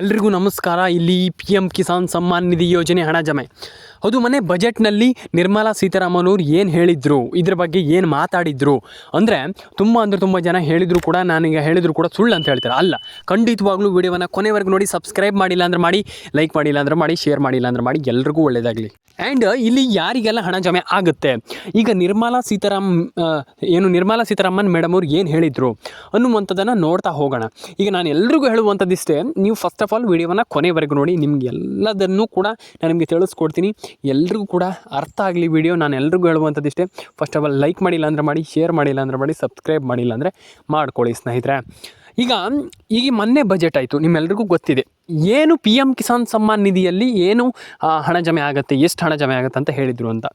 ಎಲ್ರಿಗೂ ನಮಸ್ಕಾರ. ಇಲ್ಲಿ ಪಿ ಎಂ ಕಿಸಾನ್ ಸಮ್ಮಾನ್ ನಿಧಿ ಯೋಜನೆ ಹಣ ಜಮೆ. ಹೌದು ಮನೆ, ಬಜೆಟ್ನಲ್ಲಿ ನಿರ್ಮಲಾ ಸೀತಾರಾಮನ್ ಅವರು ಏನು ಹೇಳಿದರು? ಇದ್ರ ಬಗ್ಗೆ ಏನು ಮಾತಾಡಿದ್ರು? ಅಂದರೆ ತುಂಬ ಅಂದರೆ ತುಂಬ ಜನ ಹೇಳಿದ್ರು ಕೂಡ ನಾನೀಗ ಹೇಳಿದ್ರು ಕೂಡ ಸುಳ್ಳು ಅಂತ ಹೇಳ್ತಾರೆ. ಅಲ್ಲ, ಖಂಡಿತವಾಗ್ಲೂ ವಿಡಿಯೋವನ್ನು ಕೊನೆವರೆಗೂ ನೋಡಿ ಸಬ್ಸ್ಕ್ರೈಬ್ ಮಾಡಿಲ್ಲ ಅಂದ್ರೆ ಮಾಡಿ ಲೈಕ್ ಮಾಡಿಲ್ಲ ಅಂದ್ರೆ ಮಾಡಿ ಶೇರ್ ಮಾಡಿಲ್ಲ ಅಂದ್ರೆ ಮಾಡಿ, ಎಲ್ರಿಗೂ ಒಳ್ಳೆಯದಾಗಲಿ ಆ್ಯಂಡ್ ಇಲ್ಲಿ ಯಾರಿಗೆಲ್ಲ ಹಣ ಜಮೆ ಆಗುತ್ತೆ? ಈಗ ನಿರ್ಮಲಾ ಸೀತಾರಾಮ್ ಏನು ನಿರ್ಮಲಾ ಸೀತಾರಾಮನ್ ಮೇಡಮ್ ಅವ್ರು ಏನು ಹೇಳಿದರು? ಅನ್ನುವಂಥದ್ದನ್ನು ನೋಡ್ತಾ ಹೋಗೋಣ. ಈಗ ನಾನು ಎಲ್ರಿಗೂ ಹೇಳುವಂಥದ್ದಿಷ್ಟೇ, ನೀವು ಫಸ್ಟ್ ಆಫ್ ಆಲ್ ವಿಡಿಯೋವನ್ನು ಕೊನೆವರೆಗೂ ನೋಡಿ, ನಿಮ್ಗೆ ಎಲ್ಲದನ್ನೂ ಕೂಡ ನಾನು ನಿಮಗೆ ತಿಳಿಸ್ಕೊಡ್ತೀನಿ. ಎಲ್ರಿಗೂ ಕೂಡ ಅರ್ಥ ಆಗಲಿ ವಿಡಿಯೋ ನಾನು ಎಲ್ರಿಗೂ ಹೇಳುವಂಥದ್ದಿಷ್ಟೇ. ಫಸ್ಟ್ ಆಫ್ ಆಲ್ ಲೈಕ್ ಮಾಡಿಲ್ಲ ಅಂದರೆ ಮಾಡಿ ಶೇರ್ ಮಾಡಿಲ್ಲ ಅಂದರೆ ಮಾಡಿ ಸಬ್ಸ್ಕ್ರೈಬ್ ಮಾಡಿಲ್ಲ ಅಂದರೆ ಮಾಡ್ಕೊಳ್ಳಿ ಸ್ನೇಹಿತರೆ. ಈಗ ಈಗ ಮೊನ್ನೆ ಬಜೆಟ್ ಆಯಿತು, ನಿಮ್ಮೆಲ್ರಿಗೂ ಗೊತ್ತಿದೆ. ಏನು ಪಿ ಎಂ ಕಿಸಾನ್ ಸಮ್ಮಾನ್ ನಿಧಿಯಲ್ಲಿ ಏನು ಹಣ ಜಮೆ ಆಗುತ್ತೆ, ಎಷ್ಟು ಹಣ ಜಮೆ ಆಗುತ್ತೆ ಅಂತ ಹೇಳಿದರು ಅಂತ.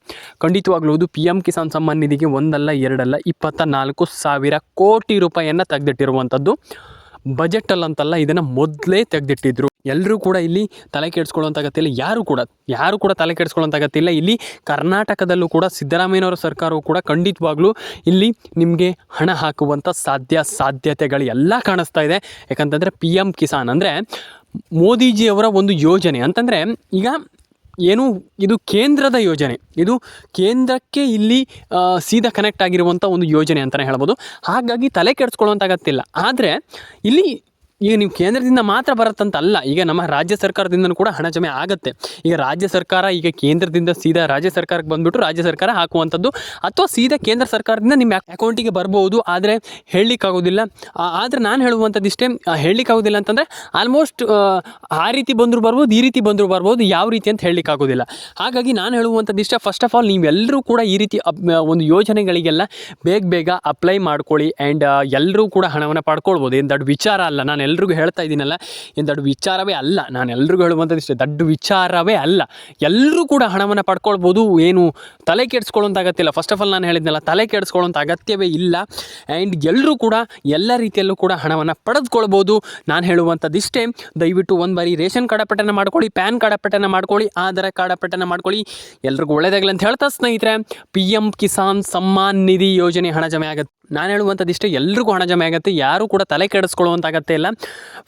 ಖಂಡಿತವಾಗ್ಲೂ ಇದು ಪಿ ಎಂ ಕಿಸಾನ್ ಸಮ್ಮಾನ್ ನಿಧಿಗೆ ಒಂದಲ್ಲ, ಎರಡಲ್ಲ, ಇಪ್ಪತ್ತ ನಾಲ್ಕು ಸಾವಿರ ಕೋಟಿ ರೂಪಾಯಿಯನ್ನು ತೆಗೆದಿಟ್ಟಿರುವಂಥದ್ದು. ಬಜೆಟಲ್ಲಂತಲ್ಲ ಇದನ್ನು ಮೊದಲೇ ತೆಗೆದಿಟ್ಟಿದ್ರು. ಎಲ್ಲರೂ ಕೂಡ ಇಲ್ಲಿ ತಲೆ ಕೆಡಿಸ್ಕೊಳ್ಳೋಂಥ ಅಗತ್ಯ ಯಾರು ಕೂಡ ಯಾರು ಕೂಡ ತಲೆ ಕೆಡಿಸ್ಕೊಳ್ಳೋಂಥ ಅಗತ್ಯ ಇಲ್ಲ. ಇಲ್ಲಿ ಕರ್ನಾಟಕದಲ್ಲೂ ಕೂಡ ಸಿದ್ದರಾಮಯ್ಯನವರ ಸರ್ಕಾರವು ಕೂಡ ಖಂಡಿತವಾಗ್ಲೂ ಇಲ್ಲಿ ನಿಮಗೆ ಹಣ ಹಾಕುವಂಥ ಸಾಧ್ಯ, ಸಾಧ್ಯತೆಗಳು ಎಲ್ಲ ಕಾಣಿಸ್ತಾ ಇದೆ. ಯಾಕಂತಂದರೆ ಪಿ ಎಂ ಕಿಸಾನ್ ಅಂದರೆ ಮೋದಿಜಿಯವರ ಒಂದು ಯೋಜನೆ ಅಂತಂದರೆ ಈಗ ಏನು ಇದು ಕೇಂದ್ರದ ಯೋಜನೆ. ಇದು ಕೇಂದ್ರಕ್ಕೆ ಇಲ್ಲಿ ಸೀದಾ ಕನೆಕ್ಟ್ ಆಗಿರುವಂಥ ಒಂದು ಯೋಜನೆ ಅಂತಲೇ ಹೇಳ್ಬೋದು. ಹಾಗಾಗಿ ತಲೆ ಕೆಡಿಸ್ಕೊಳ್ಳುವಂಥ ಅಗತ್ಯ ಆದರೆ ಇಲ್ಲಿ ಈಗ ನೀವು ಕೇಂದ್ರದಿಂದ ಮಾತ್ರ ಬರುತ್ತಂತ ಅಲ್ಲ ಈಗ ನಮ್ಮ ರಾಜ್ಯ ಸರ್ಕಾರದಿಂದನೂ ಕೂಡ ಹಣ ಜಮೆ ಆಗುತ್ತೆ. ಈಗ ರಾಜ್ಯ ಸರ್ಕಾರ ಈಗ ಕೇಂದ್ರದಿಂದ ಸೀದಾ ರಾಜ್ಯ ಸರ್ಕಾರಕ್ಕೆ ಬಂದ್ಬಿಟ್ಟು ರಾಜ್ಯ ಸರ್ಕಾರ ಹಾಕುವಂಥದ್ದು, ಅಥವಾ ಸೀದಾ ಕೇಂದ್ರ ಸರ್ಕಾರದಿಂದ ನಿಮ್ಮ ಅಕೌಂಟಿಗೆ ಬರ್ಬೋದು, ಆದರೆ ಹೇಳಲಿಕ್ಕಾಗೋದಿಲ್ಲ. ಆದರೆ ನಾನು ಹೇಳುವಂಥದ್ದು ಇಷ್ಟೇ ಹೇಳಲಿಕ್ಕಾಗೋದಿಲ್ಲ ಅಂತಂದರೆ ಆಲ್ಮೋಸ್ಟ್ ಆ ರೀತಿ ಬಂದರೂ ಬರ್ಬೋದು, ಈ ರೀತಿ ಬಂದರೂ ಬರ್ಬೋದು, ಯಾವ ರೀತಿ ಅಂತ ಹೇಳಲಿಕ್ಕಾಗೋದಿಲ್ಲ. ಹಾಗಾಗಿ ನಾನು ಹೇಳುವಂಥದ್ದು ಇಷ್ಟೇ ಫಸ್ಟ್ ಆಫ್ ಆಲ್ ನೀವೆಲ್ಲರೂ ಕೂಡ ಈ ರೀತಿ ಒಂದು ಯೋಜನೆಗಳಿಗೆಲ್ಲ ಬೇಗ ಬೇಗ ಅಪ್ಲೈ ಮಾಡ್ಕೊಳ್ಳಿ ಆ್ಯಂಡ್ ಎಲ್ಲರೂ ಕೂಡ ಹಣವನ್ನು ಪಡ್ಕೊಳ್ಬೋದು. ಏನು ದೊಡ್ಡ ವಿಚಾರ ಅಲ್ಲ, ನಾನು ಎಲ್ರಿಗೂ ಹೇಳ್ತಾ ಇದ್ದೀನಲ್ಲ, ಏನು ದೊಡ್ಡ ವಿಚಾರವೇ ಅಲ್ಲ. ನಾನು ಎಲ್ರಿಗೂ ಹೇಳುವಂಥದ್ದು ಇಷ್ಟೇ. ದೊಡ್ಡ ವಿಚಾರವೇ ಅಲ್ಲ. ಎಲ್ಲರೂ ಕೂಡ ಹಣವನ್ನು ಪಡ್ಕೊಳ್ಬೋದು, ಏನು ತಲೆ ಕೆಡಿಸ್ಕೊಳ್ಳೋಂಥ ಅಗತ್ಯ ಫಸ್ಟ್ ಆಫ್ ಆಲ್ ನಾನು ಹೇಳಿದ್ನಲ್ಲ, ತಲೆ ಕೆಡಿಸ್ಕೊಳ್ಳೋಂಥ ಅಗತ್ಯವೇ ಇಲ್ಲ. ಆ್ಯಂಡ್ ಎಲ್ಲರೂ ಕೂಡ ಎಲ್ಲ ರೀತಿಯಲ್ಲೂ ಕೂಡ ಹಣವನ್ನು ಪಡೆದುಕೊಳ್ಬೋದು. ನಾನು ಹೇಳುವಂಥದ್ದು ಇಷ್ಟೇ. ದಯವಿಟ್ಟು ಒಂದು ಬಾರಿ ರೇಷನ್ ಕಾರ್ಡ್ ಪಟ್ಟಣ ಮಾಡ್ಕೊಳ್ಳಿ, ಪ್ಯಾನ್ ಕಾರ್ಡ್ ಪಟ್ಟಣ ಮಾಡ್ಕೊಳ್ಳಿ, ಆಧಾರ್ ಕಾರ್ಡ್ ಪಟ್ಟಣ ಮಾಡ್ಕೊಳ್ಳಿ. ಎಲ್ರಿಗೂ ಒಳ್ಳೇದಾಗಲಿ ಅಂತ ಹೇಳ್ತಾ ಸ್ನೇಹಿತರೆ ಪಿ ಎಂ ಕಿಸಾನ್ ಸಮ್ಮಾನ್ ನಿಧಿ ಯೋಜನೆ ಹಣ ಜಮೆ ಆಗುತ್ತೆ. ನಾನು ಹೇಳುವಂಥದ್ದು ಇಷ್ಟೇ, ಎಲ್ರಿಗೂ ಹಣ ಜಮೆ ಆಗುತ್ತೆ, ಯಾರು ಕೂಡ ತಲೆ ಕೆಡಿಸ್ಕೊಳ್ಳುವಂತಾಗತ್ತೆ ಇಲ್ಲ.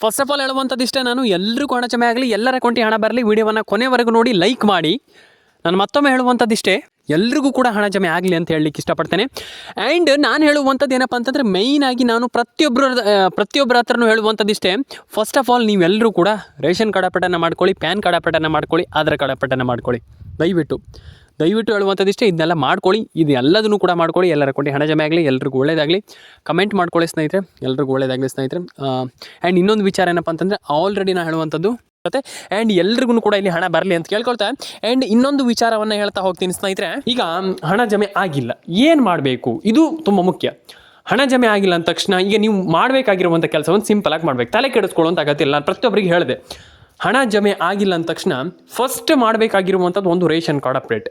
ಫಸ್ಟ್ ಆಫ್ ಆಲ್ ಹೇಳುವಂಥದ್ದು ಇಷ್ಟೇ, ನಾನು ಎಲ್ರಿಗೂ ಹಣ ಜಮೆ ಆಗಲಿ, ಎಲ್ಲರ ಅಕೌಂಟಿಗೆ ಹಣ ಬರಲಿ, ವಿಡಿಯೋವನ್ನು ಕೊನೆವರೆಗೂ ನೋಡಿ ಲೈಕ್ ಮಾಡಿ. ನಾನು ಮತ್ತೊಮ್ಮೆ ಹೇಳುವಂಥದ್ದು ಇಷ್ಟೇ, ಎಲ್ರಿಗೂ ಕೂಡ ಹಣ ಜಮೆ ಆಗಲಿ ಅಂತ ಹೇಳಲಿಕ್ಕೆ ಇಷ್ಟಪಡ್ತೇನೆ. ಆ್ಯಂಡ್ ನಾನು ಹೇಳುವಂಥದ್ದು ಏನಪ್ಪ ಅಂತಂದರೆ ಮೇಯ್ನಾಗಿ ನಾನು ಪ್ರತಿಯೊಬ್ಬರ ಪ್ರತಿಯೊಬ್ಬರ ಹತ್ರನೂ ಹೇಳುವಂಥದ್ದು ಇಷ್ಟೇ ಫಸ್ಟ್ ಆಫ್ ಆಲ್ ನೀವೆಲ್ಲರೂ ಕೂಡ ರೇಷನ್ ಕಾರ್ಡ್ ಅಪ್ಪಟನ ಮಾಡ್ಕೊಳ್ಳಿ, ಪ್ಯಾನ್ ಕಾರ್ಡ್ ಅಪ್ಪಟನ ಮಾಡ್ಕೊಳ್ಳಿ, ಆಧಾರ್ ಕಾರ್ಡ್ ಮಾಡ್ಕೊಳ್ಳಿ. ದಯವಿಟ್ಟು. ದಯವಿಟ್ಟು ಹೇಳುವಂಥದ್ದು ಇಷ್ಟೇ, ಇದನ್ನೆಲ್ಲ ಮಾಡ್ಕೊಳ್ಳಿ, ಇದು ಎಲ್ಲದನ್ನು ಕೂಡ ಮಾಡ್ಕೊಳ್ಳಿ, ಎಲ್ಲರ ಕೊಟ್ಟು ಹಣ ಜಮೆ ಆಗಲಿ, ಎಲ್ರಿಗೂ ಒಳ್ಳೇದಾಗಲಿ. ಕಮೆಂಟ್ ಮಾಡ್ಕೊಳ್ಳಿ ಸ್ನೇಹಿತರೆ, ಎಲ್ರಿಗೂ ಒಳ್ಳೇದಾಗಲಿ ಸ್ನೇಹಿತರೆ. ಆ್ಯಂಡ್ ಇನ್ನೊಂದು ವಿಚಾರ ಏನಪ್ಪ ಅಂತಂದರೆ ಆಲ್ರೆಡಿ ನಾನು ಹೇಳುವಂಥದ್ದು ಮತ್ತೆ ಆ್ಯಂಡ್ ಎಲ್ರಿಗೂ ಕೂಡ ಇಲ್ಲಿ ಹಣ ಬರಲಿ ಅಂತ ಕೇಳ್ಕೊಳ್ತಾ ಆ್ಯಂಡ್ ಇನ್ನೊಂದು ವಿಚಾರವನ್ನು ಹೇಳ್ತಾ ಹೋಗ್ತೀನಿ ಸ್ನೇಹಿತರೆ. ಈಗ, ಹಣ ಜಮೆ ಆಗಿಲ್ಲ, ಏನು ಮಾಡಬೇಕು? ಇದು ತುಂಬ ಮುಖ್ಯ. ಹಣ ಜಮೆ ಆಗಿಲ್ಲ ಅಂದ ತಕ್ಷಣ, ಈಗ ನೀವು ಮಾಡಬೇಕಾಗಿರುವಂಥ ಕೆಲಸವನ್ನು ಸಿಂಪಲ್ ಆಗಿ ಮಾಡ್ಬೇಕು. ತಲೆ ಕೆಡಿಸ್ಕೊಳ್ಳುವಂಥ ಅಗತ್ಯ ಇಲ್ಲ. ನಾನು ಪ್ರತಿಯೊಬ್ಬರಿಗೆ ಹೇಳಿದೆ. ಹಣ ಜಮೆ ಆಗಿಲ್ಲ ಅಂದ ತಕ್ಷಣ ಫಸ್ಟ್ ಮಾಡಬೇಕಾಗಿರುವಂಥದ್ದು ಒಂದು ration card update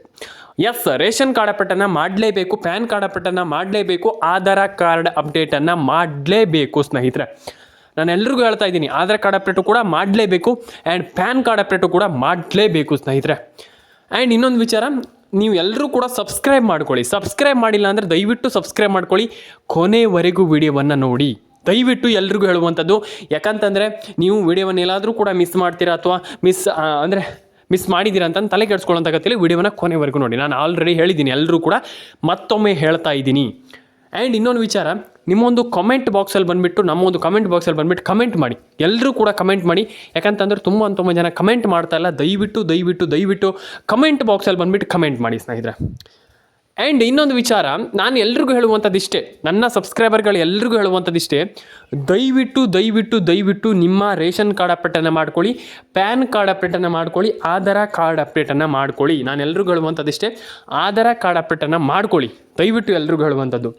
yes ration card ಅಪ್ಡೇಟನ್ನು ಮಾಡಲೇಬೇಕು, ಪ್ಯಾನ್ ಕಾರ್ಡ್ ಅಪ್ಡೇಟನ್ನು ಮಾಡಲೇಬೇಕು, ಆಧಾರ್ ಕಾರ್ಡ್ ಅಪ್ಡೇಟನ್ನು ಮಾಡಲೇಬೇಕು ಸ್ನೇಹಿತರೆ. ನಾನು ಎಲ್ರಿಗೂ ಹೇಳ್ತಾ ಇದ್ದೀನಿ, ಆಧಾರ್ ಕಾರ್ಡ್ ಅಪ್ಡೇಟು ಕೂಡ ಮಾಡಲೇಬೇಕು ಆ್ಯಂಡ್ ಪ್ಯಾನ್ ಕಾರ್ಡ್ ಅಪ್ಡೇಟು ಕೂಡ ಮಾಡಲೇಬೇಕು ಸ್ನೇಹಿತರೆ. ಆ್ಯಂಡ್ ಇನ್ನೊಂದು ವಿಚಾರ, ನೀವು ಎಲ್ಲರೂ ಕೂಡ ಸಬ್ಸ್ಕ್ರೈಬ್ ಮಾಡ್ಕೊಳ್ಳಿ. ಸಬ್ಸ್ಕ್ರೈಬ್ ಮಾಡಿಲ್ಲ ಅಂದರೆ ದಯವಿಟ್ಟು ಸಬ್ಸ್ಕ್ರೈಬ್ ಮಾಡ್ಕೊಳ್ಳಿ. ಕೊನೆವರೆಗೂ ವಿಡಿಯೋವನ್ನು ನೋಡಿ. ದಯವಿಟ್ಟು ಎಲ್ರಿಗೂ ಹೇಳುವಂಥದ್ದು, ಯಾಕಂತಂದರೆ ನೀವು ವಿಡಿಯೋವನ್ನು ಎಲ್ಲಾದರೂ ಕೂಡ ಮಿಸ್ ಮಾಡ್ತೀರಾ ಅಥವಾ ಮಿಸ್ ಅಂದರೆ ಮಿಸ್ ಮಾಡಿದ್ದೀರಾ ಅಂತ ತಲೆ ಕೆಡಿಸ್ಕೊಳ್ಳೋಂಥ ಅಗತ್ಯ ವಿಡಿಯೋನ ಕೊನೆವರೆಗೂ ನೋಡಿ. ನಾನು ಆಲ್ರೆಡಿ ಹೇಳಿದ್ದೀನಿ ಎಲ್ಲರೂ ಕೂಡ ಮತ್ತೊಮ್ಮೆ ಹೇಳ್ತಾ ಇದ್ದೀನಿ. ಆ್ಯಂಡ್ ಇನ್ನೊಂದು ವಿಚಾರ, ನಿಮ್ಮೊಂದು ಕಮೆಂಟ್ ಬಾಕ್ಸಲ್ಲಿ ಬಂದುಬಿಟ್ಟು, ನಮ್ಮೊಂದು ಕಮೆಂಟ್ ಬಾಕ್ಸಲ್ಲಿ ಬಂದುಬಿಟ್ಟು ಕಮೆಂಟ್ ಮಾಡಿ. ಎಲ್ಲರೂ ಕೂಡ ಕಮೆಂಟ್ ಮಾಡಿ. ಯಾಕಂತಂದ್ರೆ ತುಂಬ ತುಂಬ ಜನ ಕಮೆಂಟ್ ಮಾಡ್ತಾ ಇಲ್ಲ. ದಯವಿಟ್ಟು ದಯವಿಟ್ಟು ದಯವಿಟ್ಟು ಕಮೆಂಟ್ ಬಾಕ್ಸಲ್ಲಿ ಬಂದುಬಿಟ್ಟು ಕಮೆಂಟ್ ಮಾಡಿ, ಸ್ನೇಹಿತರೆ. ಆ್ಯಂಡ್ ಇನ್ನೊಂದು ವಿಚಾರ, ನಾನು ಎಲ್ರಿಗೂ ಹೇಳುವಂಥದ್ದು ಇಷ್ಟೇ ನನ್ನ ಸಬ್ಸ್ಕ್ರೈಬರ್ಗಳು ಎಲ್ರಿಗೂ ಹೇಳುವಂಥದ್ದು ಇಷ್ಟೇ ದಯವಿಟ್ಟು ದಯವಿಟ್ಟು ದಯವಿಟ್ಟು ನಿಮ್ಮ ರೇಷನ್ ಕಾರ್ಡ್ ಅಪ್ಡೇಟನ್ನು ಮಾಡ್ಕೊಳ್ಳಿ, ಪ್ಯಾನ್ ಕಾರ್ಡ್ ಅಪ್ಡೇಟನ್ನು ಮಾಡ್ಕೊಳ್ಳಿ, ಆಧಾರ ಕಾರ್ಡ್ ಅಪ್ಡೇಟನ್ನು ಮಾಡ್ಕೊಳ್ಳಿ. ನಾನು ಎಲ್ರಿಗೂ ಹೇಳುವಂಥದ್ದು ಇಷ್ಟೇ ಆಧಾರ್ ಕಾರ್ಡ್ ಅಪ್ಡೇಟನ್ನು ಮಾಡ್ಕೊಳ್ಳಿ. ದಯವಿಟ್ಟು ಎಲ್ರಿಗೂ ಹೇಳುವಂಥದ್ದು.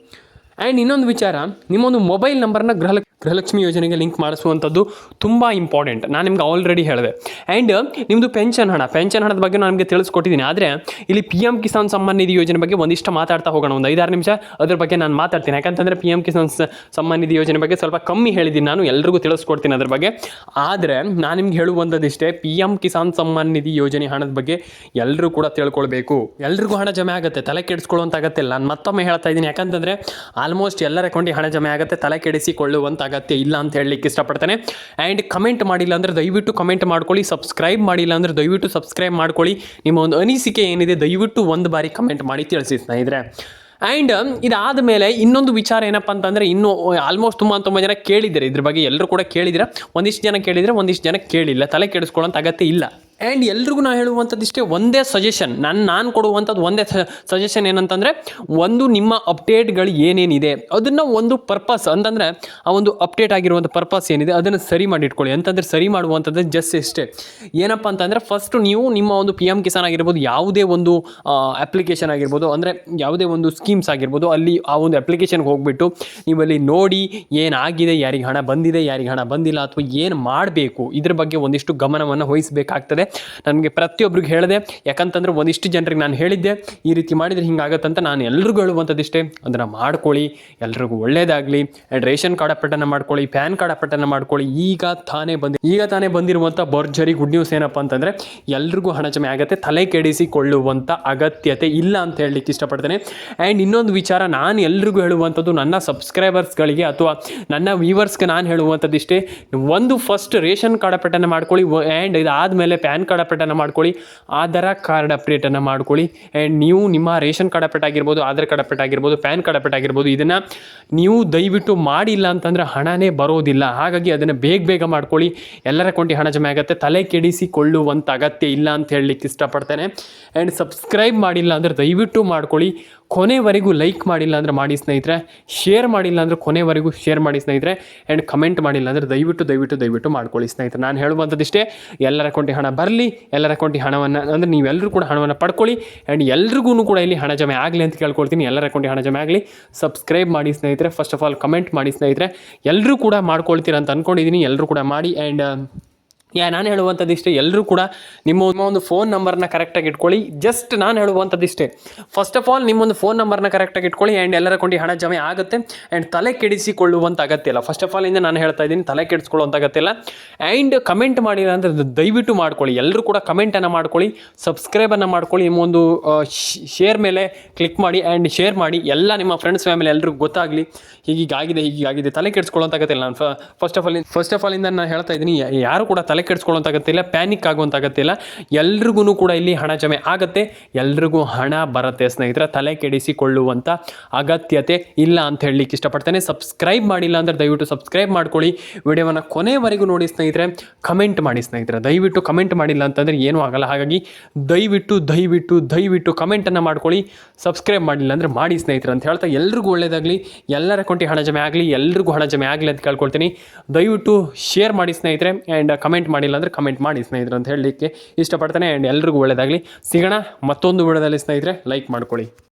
ಆ್ಯಂಡ್ ಇನ್ನೊಂದು ವಿಚಾರ, ನಿಮ್ಮೊಂದು ಮೊಬೈಲ್ ನಂಬರ್ನ ಗೃಹ ಗೃಹಲಕ್ಷ್ಮಿ ಯೋಜನೆಗೆ ಲಿಂಕ್ ಮಾಡಿಸುವಂಥದ್ದು ತುಂಬ ಇಂಪಾರ್ಟೆಂಟ್ ನಾನು ನಿಮ್ಗೆ ಆಲ್ರೆಡಿ ಹೇಳಿದೆ. ಆ್ಯಂಡ್ ನಿಮ್ಮದು ಪೆನ್ಷನ್ ಹಣ ಪೆನ್ಷನ್ ಹಣದ ಬಗ್ಗೆ ನಾನು ನಿಮಗೆ ತಿಳಿಸ್ಕೊಟ್ಟಿದ್ದೀನಿ ಆದರೆ, ಇಲ್ಲಿ ಪಿ ಎಂ ಕಿಸಾನ್ ಸಮ್ಮಾನ್ ನಿಧಿ ಯೋಜನೆ ಬಗ್ಗೆ ಒಂದಿಷ್ಟು ಮಾತಾಡ್ತಾ ಹೋಗೋಣ, ಒಂದು ಐದಾರು ನಿಮಿಷ ಅದ್ರ ಬಗ್ಗೆ ನಾನು ಮಾತಾಡ್ತೀನಿ. ಯಾಕಂತಂದರೆ ಪಿ ಎಂ ಕಿಸಾನ್ ಸಮ್ಮಾನ್ ನಿಧಿ ಯೋಜನೆ ಬಗ್ಗೆ ಸ್ವಲ್ಪ ಕಮ್ಮಿ ಹೇಳಿದ್ದೀನಿ ನಾನು, ಎಲ್ರಿಗೂ ತಿಳಿಸ್ಕೊಡ್ತೀನಿ ಅದ್ರ ಬಗ್ಗೆ. ಆದರೆ, ನಾನು ನಿಮ್ಗೆ ಹೇಳುವಂಥದ್ದಿಷ್ಟೇ ಪಿ ಎಂ ಕಿಸಾನ್ ಸಮ್ಮಾನ್ ನಿಧಿ ಯೋಜನೆ ಹಣದ ಬಗ್ಗೆ ಎಲ್ಲರೂ ಕೂಡ ತಿಳ್ಕೊಳ್ಬೇಕು. ಎಲ್ರಿಗೂ ಹಣ ಜಮೆ ಆಗುತ್ತೆ, ತಲೆ ಕೆಡಿಸ್ಕೊಳ್ಳುವಂಥ ಅಗತ್ಯ ಇಲ್ಲ ನಾನು ಮತ್ತೊಮ್ಮೆ ಹೇಳ್ತಾ ಇದ್ದೀನಿ, ಯಾಕಂತಂದರೆ ಆಲ್ಮೋಸ್ಟ್ ಎಲ್ಲರ ಅಕೌಂಟಿಗೆ ಹಣ ಜಮೆ ಆಗುತ್ತೆ, ತಲೆ ಕೆಡಿಸಿಕೊಳ್ಳುವಂಥ ಅಗತ್ಯ ಇಲ್ಲ ಅಂತ ಹೇಳಲಿಕ್ಕೆ ಇಷ್ಟಪಡ್ತೇನೆ. ಆ್ಯಂಡ್ ಕಮೆಂಟ್ ಮಾಡಿಲ್ಲ ಅಂದರೆ ದಯವಿಟ್ಟು ಕಮೆಂಟ್ ಮಾಡ್ಕೊಳ್ಳಿ ಸಬ್ಸ್ಕ್ರೈಬ್ ಮಾಡಿಲ್ಲ ಅಂದರೆ ದಯವಿಟ್ಟು ಸಬ್ಸ್ಕ್ರೈಬ್ ಮಾಡ್ಕೊಳ್ಳಿ. ನಿಮ್ಮ ಒಂದು ಅನಿಸಿಕೆ ಏನಿದೆ ದಯವಿಟ್ಟು ಒಂದು ಬಾರಿ ಕಮೆಂಟ್ ಮಾಡಿ ತಿಳಿಸಿ ಸ್ನೇಹಿತರೆ. ಆ್ಯಂಡ್ ಇದಾದ ಮೇಲೆ ಇನ್ನೊಂದು ವಿಚಾರ ಏನಪ್ಪ ಅಂತಂದರೆ ಇನ್ನೂ ಆಲ್ಮೋಸ್ಟ್ ತುಂಬ ತುಂಬ ಜನ ಕೇಳಿದ್ದಾರೆ. ಇದ್ರ ಬಗ್ಗೆ ಎಲ್ಲರೂ ಕೂಡ ಕೇಳಿದ್ದೀರಾ? ಒಂದಿಷ್ಟು ಜನ ಕೇಳಿದರೆ ಒಂದಿಷ್ಟು ಜನ ಕೇಳಿಲ್ಲ. ತಲೆ ಕೆಡಿಸ್ಕೊಳ್ಳೋಂಥ ಅಗತ್ಯ ಇಲ್ಲ. ಆ್ಯಂಡ್ ಎಲ್ರಿಗೂ ನಾನು ಹೇಳುವಂಥದ್ದು ಇಷ್ಟೇ, ಒಂದೇ ಸಜೆಷನ್ ನಾನು ನಾನು ಕೊಡುವಂಥದ್ದು ಒಂದೇ ಸಜೆಷನ್ ಏನಂತಂದರೆ, ಒಂದು ನಿಮ್ಮ ಅಪ್ಡೇಟ್ಗಳು ಏನೇನಿದೆ, ಅದನ್ನು ಒಂದು ಪರ್ಪಸ್ ಅಂತಂದರೆ, ಆ ಒಂದು ಅಪ್ಡೇಟ್ ಆಗಿರುವಂಥ ಪರ್ಪಸ್ ಏನಿದೆ, ಅದನ್ನು ಸರಿ ಮಾಡಿ ಇಟ್ಕೊಳ್ಳಿ ಅಂತಂದರೆ ಸರಿ ಮಾಡುವಂಥದ್ದು ಜಸ್ಟ್ ಇಷ್ಟೇ. ಏನಪ್ಪ ಅಂತಂದರೆ ಫಸ್ಟು ನೀವು ನಿಮ್ಮ ಒಂದು ಪಿ ಎಂ ಕಿಸಾನ್ ಆಗಿರ್ಬೋದು, ಯಾವುದೇ ಒಂದು ಅಪ್ಲಿಕೇಶನ್ ಆಗಿರ್ಬೋದು, ಅಂದರೆ ಯಾವುದೇ ಒಂದು ಸ್ಕೀಮ್ಸ್ ಆಗಿರ್ಬೋದು, ಅಲ್ಲಿ ಆ ಒಂದು ಅಪ್ಲಿಕೇಶನ್ಗೆ ಹೋಗ್ಬಿಟ್ಟು ನೀವು ಅಲ್ಲಿ ನೋಡಿ ಏನಾಗಿದೆ, ಯಾರಿಗೆ ಹಣ ಬಂದಿದೆ, ಯಾರಿಗೆ ಹಣ ಬಂದಿಲ್ಲ, ಅಥವಾ ಏನು ಮಾಡಬೇಕು, ಇದ್ರ ಬಗ್ಗೆ ಒಂದಿಷ್ಟು ಗಮನವನ್ನು ವಹಿಸಬೇಕಾಗ್ತದೆ. ನನಗೆ ಪ್ರತಿಯೊಬ್ಬರಿಗೆ ಹೇಳಿದೆ, ಯಾಕಂತಂದ್ರೆ ಒಂದಿಷ್ಟು ಜನರಿಗೆ ನಾನು ಹೇಳಿದ್ದೆ, ಈ ರೀತಿ ಮಾಡಿದರೆ ಹಿಂಗಾಗತ್ತಂತ ನಾನು ಎಲ್ರಿಗೂ ಹೇಳುವಂಥದ್ದಿಷ್ಟೇ. ಅದನ್ನು ಮಾಡ್ಕೊಳ್ಳಿ, ಎಲ್ರಿಗೂ ಒಳ್ಳೇದಾಗಲಿ. ಆ್ಯಂಡ್ ರೇಷನ್ ಕಾರ್ಡ್ ಅಪ್ಪಟನ್ನು ಮಾಡ್ಕೊಳ್ಳಿ, ಪ್ಯಾನ್ ಕಾರ್ಡ್ ಅಪ್ಪಟನ್ನು ಮಾಡ್ಕೊಳ್ಳಿ. ಈಗ ತಾನೇ ಬಂದು, ಈಗ ತಾನೇ ಬಂದಿರುವಂಥ ಭರ್ಜರಿ ಗುಡ್ ನ್ಯೂಸ್ ಏನಪ್ಪ ಅಂತಂದರೆ, ಎಲ್ರಿಗೂ ಹಣ ಜಮೆ ಆಗುತ್ತೆ, ತಲೆ ಕೆಡಿಸಿಕೊಳ್ಳುವಂಥ ಅಗತ್ಯತೆ ಇಲ್ಲ ಅಂತ ಹೇಳಲಿಕ್ಕೆ ಇಷ್ಟಪಡ್ತೇನೆ. ಆ್ಯಂಡ್ ಇನ್ನೊಂದು ವಿಚಾರ, ನಾನು ಎಲ್ರಿಗೂ ಹೇಳುವಂಥದ್ದು ನನ್ನ ಸಬ್ಸ್ಕ್ರೈಬರ್ಸ್ಗಳಿಗೆ ಅಥವಾ ನನ್ನ ವ್ಯೂವರ್ಸ್ಗೆ ನಾನು ಹೇಳುವಂಥದ್ದಿಷ್ಟೇ, ಒಂದು ಫಸ್ಟ್ ರೇಷನ್ ಕಾರ್ಡ್ ಅಪ್ಡೇಟನ್ನು ಮಾಡ್ಕೊಳ್ಳಿ ಆ್ಯಂಡ್ ಇದಾದಮೇಲೆ ಪ್ಯಾನ್ ಕಾರ್ಡ್ ಅಪ್ಡೇಟನ್ನು ಮಾಡ್ಕೊಳ್ಳಿ, ಆಧಾರ್ ಕಾರ್ಡ್ ಅಪ್ಡೇಟನ್ನು ಮಾಡ್ಕೊಳ್ಳಿ. ಆ್ಯಂಡ್ ನೀವು ನಿಮ್ಮ ರೇಷನ್ ಕಾರ್ಡ್ ಅಪ್ಡೇಟ್ ಆಗಿರ್ಬೋದು, ಆಧಾರ್ ಕಾರ್ಡ್ ಅಪ್ಡೇಟ್ ಆಗಿರ್ಬೋದು ಪ್ಯಾನ್ ಕಾರ್ಡ್ ಅಪ್ಡೇಟ್ ಆಗಿರ್ಬೋದು, ಇದನ್ನು ನೀವು ದಯವಿಟ್ಟು ಮಾಡಿಲ್ಲ ಅಂತಂದರೆ ಹಣನೇ ಬರೋದಿಲ್ಲ. ಹಾಗಾಗಿ ಅದನ್ನು ಬೇಗ ಬೇಗ ಮಾಡ್ಕೊಳ್ಳಿ. ಎಲ್ಲರ ಅಕೌಂಟಿಗೆ ಹಣ ಜಮೆ ಆಗುತ್ತೆ. ತಲೆ ಕೆಡಿಸಿಕೊಳ್ಳುವಂಥ ಅಗತ್ಯ ಇಲ್ಲ ಅಂತ ಹೇಳಲಿಕ್ಕೆ ಇಷ್ಟಪಡ್ತೇನೆ. ಆ್ಯಂಡ್ ಸಬ್ಸ್ಕ್ರೈಬ್ ಮಾಡಿಲ್ಲ ಅಂದರೆ ದಯವಿಟ್ಟು ಮಾಡ್ಕೊಳ್ಳಿ. ಕೊನೆವರೆಗೂ ಲೈಕ್ ಮಾಡಿಲ್ಲ ಅಂದರೆ ಮಾಡಿ ಸ್ನೇಹಿತರೆ ಶೇರ್ ಮಾಡಿಲ್ಲ ಅಂದರೆ ಕೊನೆವರೆಗೂ ಶೇರ್ ಮಾಡಿ ಸ್ನೇಹಿತರೆ ಆ್ಯಂಡ್ ಕಮೆಂಟ್ ಮಾಡಿಲ್ಲ ಅಂದರೆ ದಯವಿಟ್ಟು ದಯವಿಟ್ಟು ದಯವಿಟ್ಟು ಮಾಡ್ಕೊಳ್ಳಿ ಸ್ನೇಹಿತರೆ. ನಾನು ಹೇಳುವಂಥದ್ದಿಷ್ಟೇ, ಎಲ್ಲರ ಅಕೌಂಟಿಗೆ ಹಣ ಬರಲಿ, ಎಲ್ಲರ ಅಕೌಂಟಿಗೆ ಹಣವನ್ನು ಅಂದರೆ ನೀವೆಲ್ಲರೂ ಕೂಡ ಹಣವನ್ನು ಪಡ್ಕೊಳ್ಳಿ ಆ್ಯಂಡ್ ಎಲ್ರಿಗೂ ಕೂಡ ಇಲ್ಲಿ ಹಣ ಜಮೆ ಆಗಲಿ ಅಂತ ಕೇಳ್ಕೊಳ್ತೀನಿ. ಎಲ್ಲರ ಅಕೌಂಟಿಗೆ ಹಣ ಜಮೆ ಆಗಲಿ ಸಬ್ಸ್ಕ್ರೈಬ್ ಮಾಡಿ ಸ್ನೇಹಿತರೆ. ಫಸ್ಟ್ ಆಫ್ ಆಲ್ ಕಮೆಂಟ್ ಮಾಡಿ ಸ್ನೇಹಿತರೆ. ಎಲ್ಲರೂ ಕೂಡ ಮಾಡ್ಕೊಳ್ತೀರ ಅಂತ ಅಂದ್ಕೊಂಡಿದ್ದೀನಿ ಎಲ್ಲರೂ ಕೂಡ ಮಾಡಿ ಆ್ಯಂಡ್ ಯಾ, ನಾನು ಹೇಳುವಂಥದ್ದಿಷ್ಟೇ. ಎಲ್ಲರೂ ಕೂಡ ನಿಮ್ಮ ಒಂದು ಫೋನ್ ನಂಬರ್ನ ಕರೆಕ್ಟಾಗಿ ಇಟ್ಕೊಳ್ಳಿ. ಜಸ್ಟ್ ನಾನು ಹೇಳುವಂಥದ್ದಿಷ್ಟೇ. ಫಸ್ಟ್ ಆಫ್ ಆಲ್ ನಿಮ್ಮೊಂದು ಫೋನ್ ನಂಬರ್ನ ಕರೆಕ್ಟಾಗಿ ಇಟ್ಕೊಳ್ಳಿ ಆ್ಯಂಡ್ ಎಲ್ಲರ ಕೊಂಡು ಹಣ ಜಮೆ ಆಗುತ್ತೆ ಆ್ಯಂಡ್ ತಲೆ ಕೆಡಿಸಿಕೊಳ್ಳುವಂಥ ಅಗತ್ಯ ಇಲ್ಲ. ಫಸ್ಟ್ ಆಫ್ ಆಲ್ ಇಂದ ನಾನು ಹೇಳ್ತಾ ಇದ್ದೀನಿ, ತಲೆ ಕೆಡಿಸ್ಕೊಳ್ಳುವಂಥ ಅಗತ್ಯ ಇಲ್ಲ. ಆ್ಯಂಡ್ ಕಮೆಂಟ್ ಮಾಡಿಲ್ಲ ಅಂದರೆ ದಯವಿಟ್ಟು ಮಾಡ್ಕೊಳ್ಳಿ. ಎಲ್ಲರೂ ಕೂಡ ಕಮೆಂಟನ್ನು ಮಾಡ್ಕೊಳ್ಳಿ ಸಬ್ಸ್ಕ್ರೈಬನ್ನು ಮಾಡ್ಕೊಳ್ಳಿ ನಿಮ್ಮೊಂದು ಶೇರ್ ಮೇಲೆ ಕ್ಲಿಕ್ ಮಾಡಿ ಆ್ಯಂಡ್ ಶೇರ್ ಮಾಡಿ. ಎಲ್ಲ ನಿಮ್ಮ ಫ್ರೆಂಡ್ಸ್ ಫ್ಯಾಮಿಲಿ ಎಲ್ಲರಿಗೂ ಗೊತ್ತಾಗಲಿ. ಹೀಗೀಗಾಗಿದೆ ಹೀಗೀಗಾಗಿದೆ. ತಲೆ ಕೆಡಿಸ್ಕೊಳ್ಳೋಂಥ ಅಗತ್ಯ ನಾನು first of all first of all ಇಂದ ನಾನು ಹೇಳ್ತಾ ಇದ್ದೀನಿ ಯಾರು ಕೂಡ ತಲೆ ಕೆಡಿಸ್ಕೊಳ್ಳೋಂಥ ಅಗತ್ಯ ಇಲ್ಲ ಪ್ಯಾನಿಕ್ ಆಗುವಂತಾಗತ್ತಿಲ್ಲ ಎಲ್ರಿಗೂ ಕೂಡ ಇಲ್ಲಿ ಹಣ ಜಮೆ ಆಗುತ್ತೆ. ಎಲ್ರಿಗೂ ಹಣ ಬರುತ್ತೆ ಸ್ನೇಹಿತರೆ ತಲೆ ಕೆಡಿಸಿಕೊಳ್ಳುವಂಥ ಅಗತ್ಯತೆ ಇಲ್ಲ ಅಂತ ಹೇಳಲಿಕ್ಕೆ ಇಷ್ಟಪಡ್ತೇನೆ. ಸಬ್ಸ್ಕ್ರೈಬ್ ಮಾಡಿಲ್ಲ ಅಂದರೆ ದಯವಿಟ್ಟು ಸಬ್ಸ್ಕ್ರೈಬ್ ಮಾಡ್ಕೊಳ್ಳಿ. ವಿಡಿಯೋವನ್ನು ಕೊನೆವರೆಗೂ ನೋಡಿ ಸ್ನೇಹಿತರೆ ಕಮೆಂಟ್ ಮಾಡಿ ಸ್ನೇಹಿತರೆ. ದಯವಿಟ್ಟು ಕಮೆಂಟ್ ಮಾಡಿಲ್ಲ ಅಂತಂದರೆ ಏನೂ ಆಗಲ್ಲ. ಹಾಗಾಗಿ ದಯವಿಟ್ಟು ದಯವಿಟ್ಟು ದಯವಿಟ್ಟು ಕಮೆಂಟನ್ನು ಮಾಡ್ಕೊಳ್ಳಿ. ಸಬ್ಸ್ಕ್ರೈಬ್ ಮಾಡಿಲ್ಲ ಅಂದರೆ ಮಾಡಿ ಸ್ನೇಹಿತರೆ ಅಂತ ಹೇಳ್ತಾ ಎಲ್ರಿಗೂ ಒಳ್ಳೆಯದಾಗಲಿ ಎಲ್ಲರ ಕೊಂಟಿ ಹಣ ಜಮೆ ಆಗಲಿ, ಎಲ್ರಿಗೂ ಹಣ ಜಮೆ ಆಗಲಿ ಅಂತ ಕೇಳ್ಕೊಳ್ತೀನಿ. ದಯವಿಟ್ಟು ಶೇರ್ ಮಾಡಿ ಸ್ನೇಹಿತರೆ ಆ್ಯಂಡ್ ಕಮೆಂಟ್ ಮಾಡಿಲ್ಲ ಅಂದರೆ ಕಮೆಂಟ್ ಮಾಡಿ ಸ್ನೇಹಿತರೆ ಅಂತ ಹೇಳಲಿಕ್ಕೆ ಇಷ್ಟಪಡ್ತಾನೆ. ಆ್ಯಂಡ್ ಎಲ್ರಿಗೂ ಒಳ್ಳೆಯದಾಗಲಿ ಸಿಗೋಣ ಮತ್ತೊಂದು ವಿಡಿಯೋದಲ್ಲಿ ಸ್ನೇಹಿತರೆ. ಲೈಕ್ ಮಾಡ್ಕೊಳ್ಳಿ.